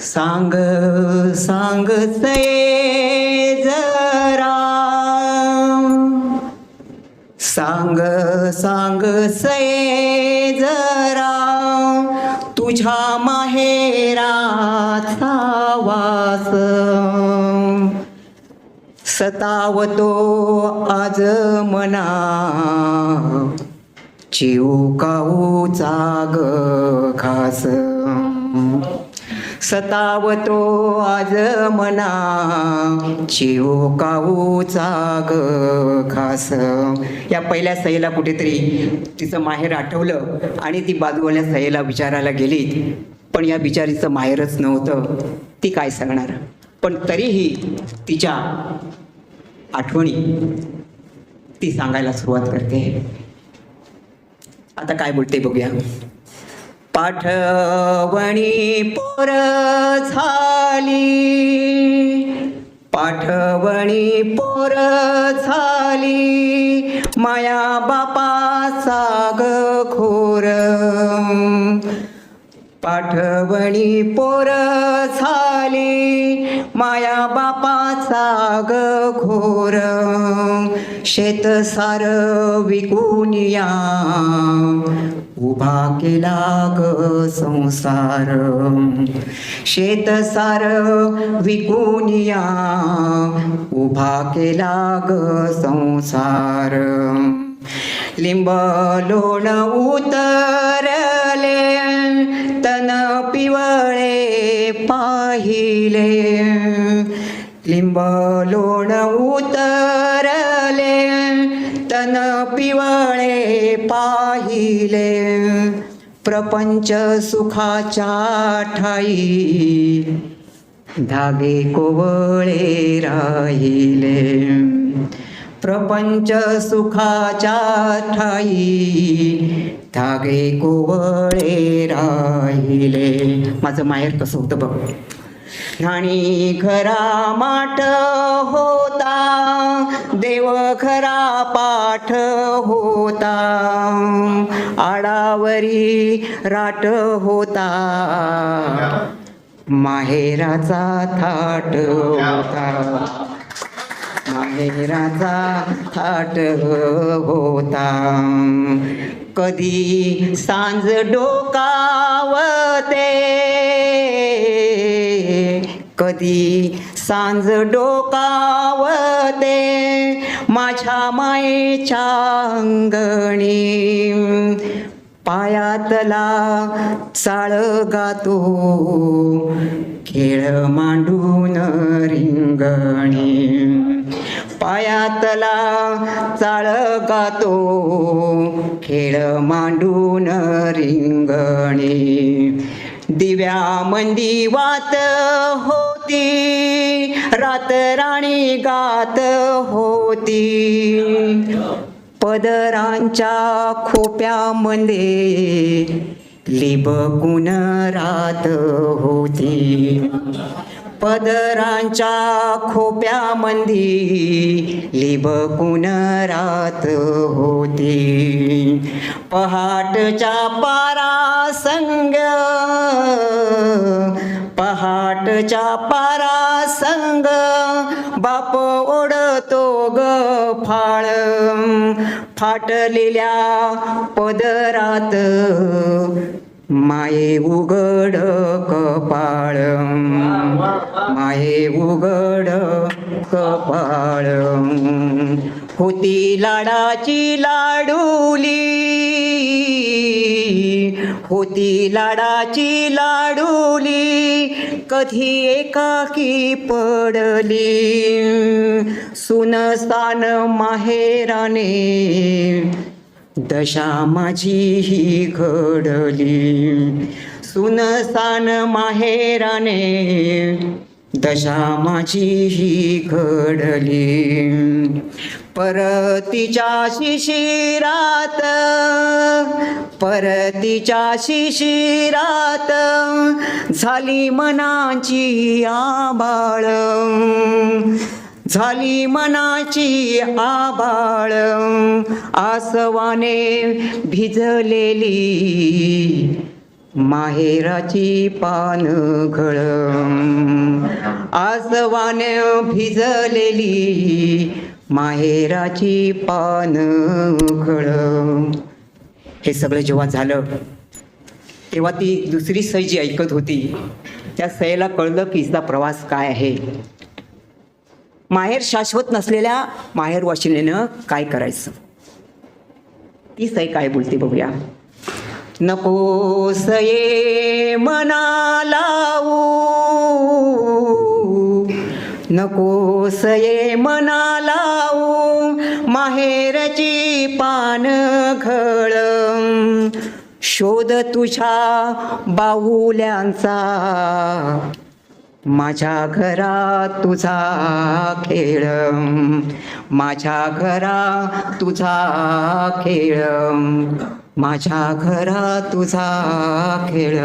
सांग सांग जरा. सांग सांग सये जरा. तुझ्या माहेराचा वास. सतावतो आज मना. चिवकाऊचा ग खास सतावतो आज मना. चिवकाऊचा ग खास. या पहिल्या सहेला कुठेतरी तिचं माहेर आठवलं आणि ती बाजूवाल्या सईला विचारायला गेली. पण या बिचारीचं माहेरच नव्हतं. ती काय सांगणार? पण तरीही तिच्या आठवणी ती सांगायला सुरुवात करते. आता काय बोलते बघूया. पाठवणी पोर झाली. पाठवणी पोर झाली. माया बापाचा ग खोर. पाठवणी पोर झाली. माया बापाचा ग घोर शेत सार विकून या. उभा केला ग संसार. शेतसार विकुनिया उभा केला ग संसार. लिंब लोण उतरले तन पिवळे पाहिले. लिंब लोण चरण पिवळे पाहिले प्रपंच सुखाच्या ठाई. धागे कोवळे राहिले प्रपंच सुखाच्या ठाई. धागे कोवळे राहिले. माझं माहेर कसं होतं बघ. ठाणी खरा माठ होता देव खरा पाठ होता. आडावरी राट होता माहेराचा थाट होता. माहेराचा थाट होता. कधी सांज डोकावते कधी सांज डोकावते माझ्या मायेच्या अंगणी. पायातला चाळ गातो खेळ मांडून रिंगणी. पायातला चाळ गातो खेळ मांडून रिंगणी. दिव्या मंदी वात होती रात राणी गात होती. पदरांच्या खोप्यामध्ये लिबकून रात होती. पदरांच्या खोप्यामध्ये लिबकून रात होती. पहाटच्या पारा संग पहाटच्या पारा संग बाप ओढतो ग फाळ. फाटलेल्या पदरात माये उघड माये उघड कपाळ. होती लाडाची लाडूली. होती लाडाची लाडूली. कधी एकाकी पडली. सुनसान माहेराने दशा माझी ही घडली. सुनसान माहेराने दशा माझी ही घडली. परतीच्या शिशिरात परतीच्या शिशिरात झाली मनाची आबाळ. झाली मनाची आबाळ आसवाने भिजलेली. माहेराची पान घळ आसवाने भिजलेली माहेराची पान घळ हे सगळं जेव्हा झालं तेव्हा ती दुसरी सई जी ऐकत होती त्या सईला कळलं की हिचा प्रवास काय आहे. माहेर शाश्वत नसलेल्या माहेर वाशिनेनं काय करायचं? ती सई काय बोलते बघूया. नको सये मनालाऊ नको सये मनालाऊ माहेरची पान घळ. शोध तुझ्या बाहुल्यांचा. माझ्या घरात तुझा खेळ. माझ्या घरा तुझा खेळ. माझ्या घरा तुझा खेळ.